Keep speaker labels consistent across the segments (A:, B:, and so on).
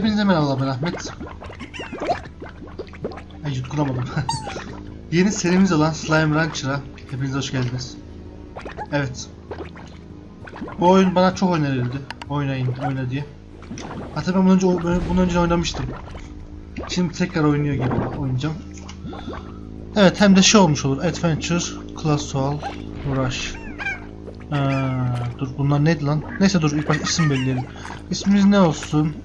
A: Hepinize merhabalar ben. Ay yutkunamadım. Yeni serimiz olan Slime Rancher'a hepiniz hoş geldiniz. Evet. Bu oyun bana çok önerildi. Oynayın, oyna diye. Hatta ben bundan önce, bundan önce oynamıştım. Şimdi tekrar oynuyor gibi oynayacağım. Evet hem de şey olmuş olur. Adventure, Colossal, Rush. Ee, dur bunlar neydi lan? Neyse dur ilk baş isim belirleyelim. İsmimiz ne olsun?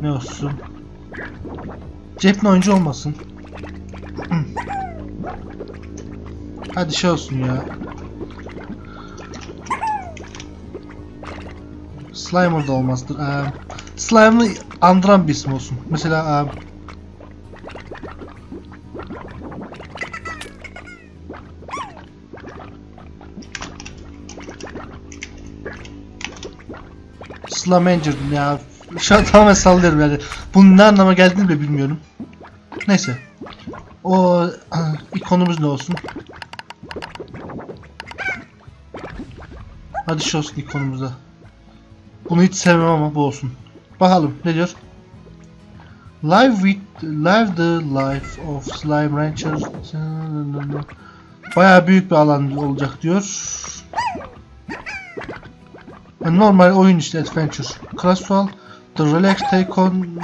A: Ne olsun? Cepli oyuncu olmasın. Hadi şey olsun ya. Slimer da olmazdır. Ee, Slime'ı andıran bir isim olsun. Mesela ee, Slamanger ya. Şu an tamamen sallıyorum yani. Bunun ne anlama geldiğini bile bilmiyorum. Neyse. O ah, ikonumuz ne olsun? Hadi şu olsun ikonumuza. Bunu hiç sevmem ama bu olsun. Bakalım ne diyor? Live with live the life of slime ranchers. Bayağı büyük bir alan olacak diyor. Normal oyun işte adventure. Casual. The relax take on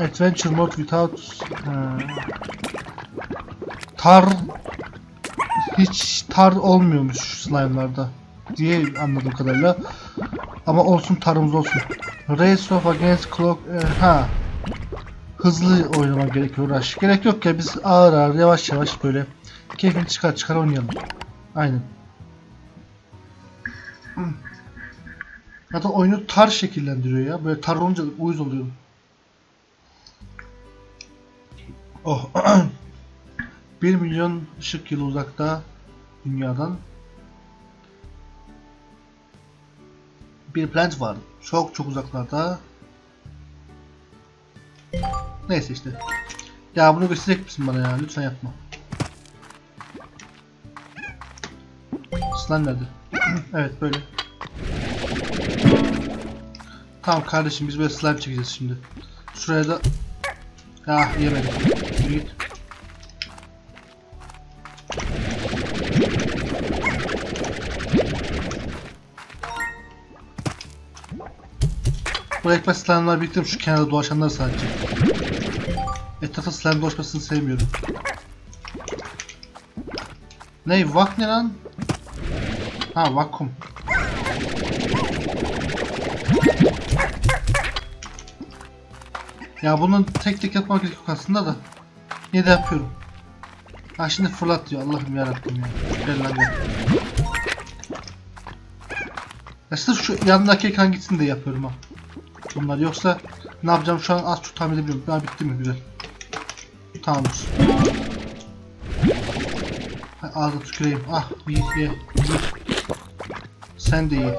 A: adventure mode without ha. tar hiç tar olmuyormuş slime'larda diye anladığım kadarıyla. Ama olsun tarımız olsun. Race of against clock e, ha hızlı oynamak gerekiyor uğraş. Gerek yok ya biz ağır ağır yavaş yavaş böyle keyfini çıkar çıkar oynayalım. Aynen. Zaten oyunu tar şekillendiriyor ya. Böyle tar olunca uyuz oluyorum. Oh. 1 milyon ışık yılı uzakta dünyadan bir planet var. Çok çok uzaklarda. Neyse işte. Ya bunu gösterecek misin bana ya? Lütfen yapma. Slime nerede? evet böyle. Tamam kardeşim biz böyle slime çekeceğiz şimdi. Şuraya da... Ah yemedim. Yürü git. Bu ekmek slime'lar biriktim şu kenarda dolaşanlar sadece. Etrafta slime dolaşmasını sevmiyorum. Ne? Vak ne lan? Ha vakum. Ya bunun tek tek yapmak gerek yok aslında da. Yine de yapıyorum. Ha şimdi fırlat diyor Allah'ım yarabbim ya. Gel lan gel. Ya sırf şu yanındaki ekran gitsin de yapıyorum ha. Bunlar yoksa ne yapacağım şu an az çok tahmin edebiliyorum. Ha bitti mi güzel. Tamamdır. Ağzına tüküreyim. Ah ye. ye. Sen de iyi.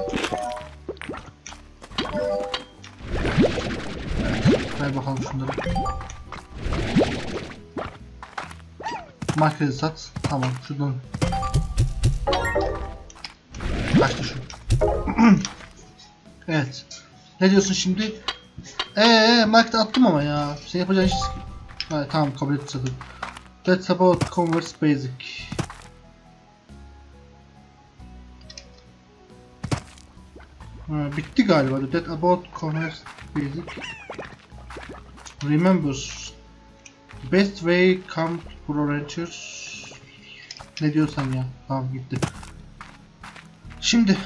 A: Ver bakalım şunları. Marketi sat. Tamam şuradan. Kaçtı şu. evet. Ne diyorsun şimdi? Eee markete attım ama ya. Sen yapacağın iş... Ha, tamam kabul et zaten. That's about Converse Basic. Ha, bitti galiba. That about Converse Basic. Remember Best way come pro ranchers Ne diyorsan ya. Tamam gitti. Şimdi.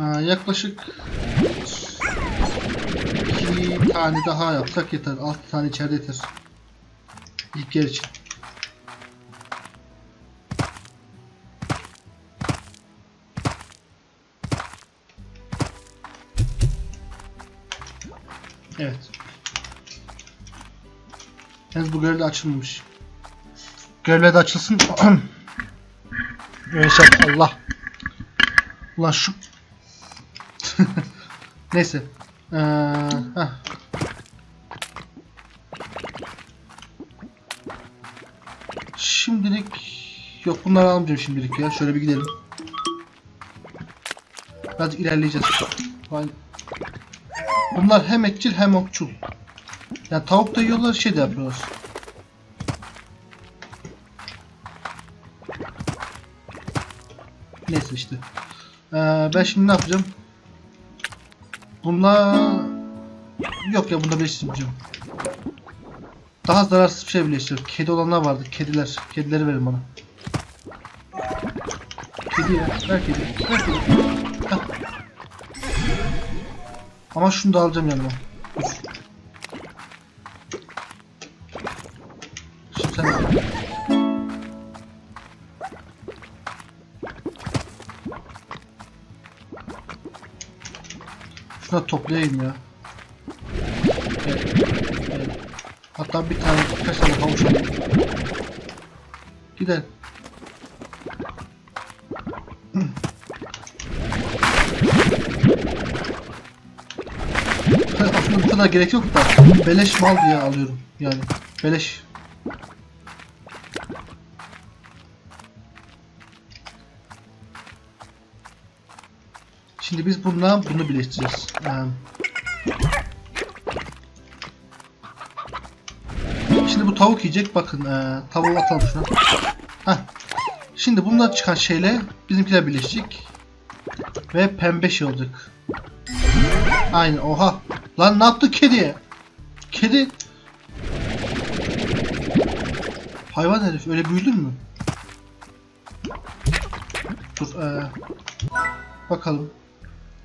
A: Aa, Yaklaşık iki tane daha yapsak yeter. 6 tane içeride yeter. İlk yer için Evet. Henüz bu görev de açılmamış. Görevler de açılsın. Öyle şey Allah. Ulan şu. Neyse. Ee. Şimdilik yok bunları almayacağım şimdilik ya. Şöyle bir gidelim. Biraz ilerleyeceğiz. Vay. Bunlar hem etçil hem okçul. Yani tavuk da yiyorlar şey de yapıyorlar. Neyse işte. Ee, ben şimdi ne yapacağım? Bunlar... Yok ya bunda birleştirmeyeceğim. Daha zararsız bir şey birleştir. Kedi olanlar vardı. Kediler. Kedileri verin bana. Kedi ya. Ver kedi. Ver kedi. Ama şunu da alacağım yanıma. Şimdi sen. Şuna toplayayım ya. Gel, gel. Hatta bir tane, birkaç tane havuç alayım. Gidelim. Kadar gerek yok da beleş mal diye alıyorum yani beleş. Şimdi biz bununla bunu birleştireceğiz. Ee, Şimdi bu tavuk yiyecek bakın ee, tavuğu atalım şuna. Heh. Şimdi bunlar çıkan şeyle bizimkiler birleşecek. Ve pembe şey olacak. Aynen oha. Lan ne yaptı kediye? Kedi... Hayvan herif öyle büyüdün mü? Dur ee, Bakalım.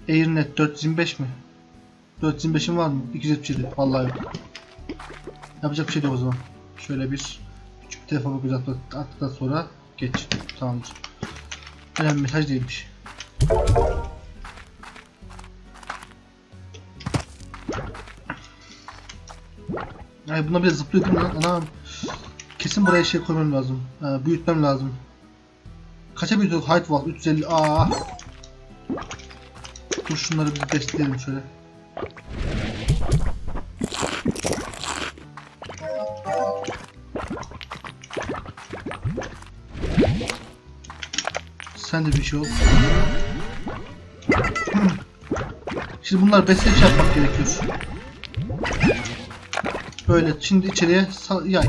A: Airnet 425 mi? 425'in var mı? 277. Vallahi yok. Yapacak bir şey yok o zaman. Şöyle bir küçük bir telefon bakacağız attıktan sonra geç. Tamamdır. Önemli mesaj değilmiş. Ay buna bir de zıplıyor lan? Anam. Kesin buraya şey koymam lazım. Ha, büyütmem lazım. Kaça büyütüyor? Height wall 350. Aa. Dur şunları bir destekleyelim şöyle. Sen de bir şey ol. Şimdi bunlar besleyici yapmak gerekiyor. Böyle şimdi içeriye yay.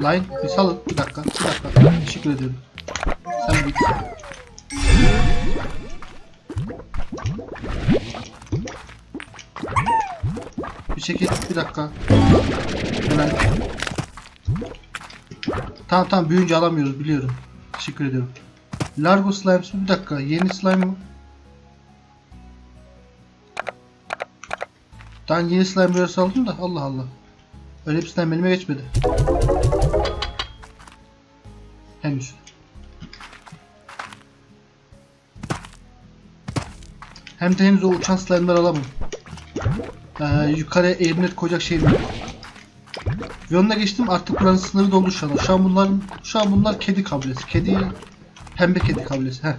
A: Line bir salın bir dakika bir dakika teşekkür ediyorum. Sen bir bir çekil bir dakika. Hemen. Tamam tamam büyüyünce alamıyoruz biliyorum. Teşekkür ediyorum. Largo Slimes bir dakika yeni slime mı? Ben yeni slime rüyası aldım da Allah Allah. Öyle bir slime elime geçmedi. Henüz. Hem de henüz o uçan slime'ları alamam. Ee, yukarıya airnet koyacak şeyim yok. Yoluna geçtim artık buranın sınırı doldu şu an. Şu an bunların şu an bunlar kedi kabilesi. Kedi pembe kedi kabilesi. Heh.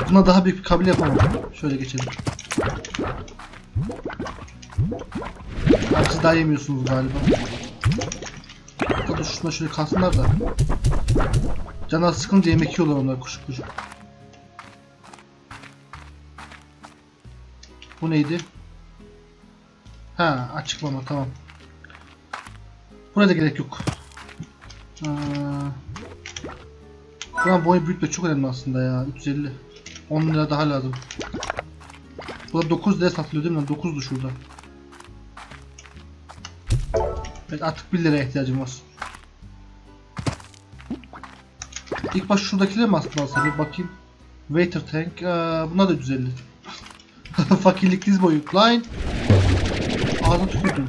A: Buna daha büyük bir kabile yapamam. Şöyle geçelim. Abi siz daha yemiyorsunuz galiba. Hadi şuna şöyle kalsınlar da. Canlar sıkınca yemek yiyorlar onlar kuşuk kuşuk. Bu neydi? Ha açıklama tamam. Burada gerek yok. Ee, Buranın boyu büyütme çok önemli aslında ya. 350. 10 lira daha lazım. Bu da 9 lira satılıyor değil mi? 9'du şurada. Evet artık 1 liraya ihtiyacım var. İlk baş şuradakileri mi aslında bir bakayım. Water tank. Aa, buna da 150. Fakirlik diz boyu. Line. Ağzına tükürdüm.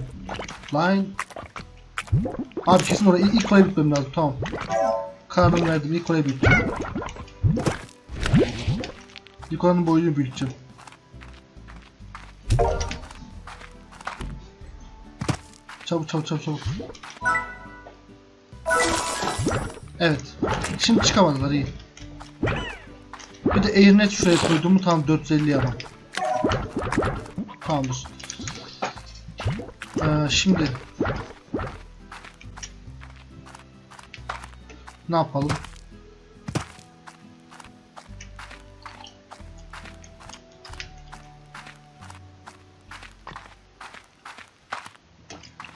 A: Line. Abi kesin oraya ilk, oraya bitmem lazım. Tamam. Kararımı verdim. İlk oraya büyüteceğim. İlk oranın boyunu büyüteceğim. Çabuk çabuk çabuk çabuk. Evet. Şimdi çıkamadılar iyi. Bir de Airnet şuraya koyduğumu tam 450 yapalım. Tamamdır. Ee, şimdi Ne yapalım?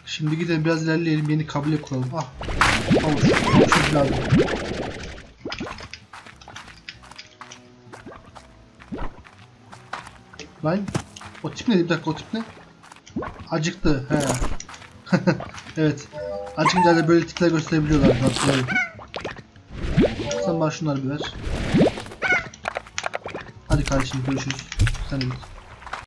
A: Şimdi gidelim biraz ilerleyelim yeni kabile kuralım. Ah. Havuç. Havuç lazım. Lan o tip ne? Bir dakika o tip ne? Acıktı. He. evet. Acıkınca da böyle tipler gösterebiliyorlar. Hatırlayın. Bana şunları bir ver. Hadi kardeşim görüşürüz. Sen de git.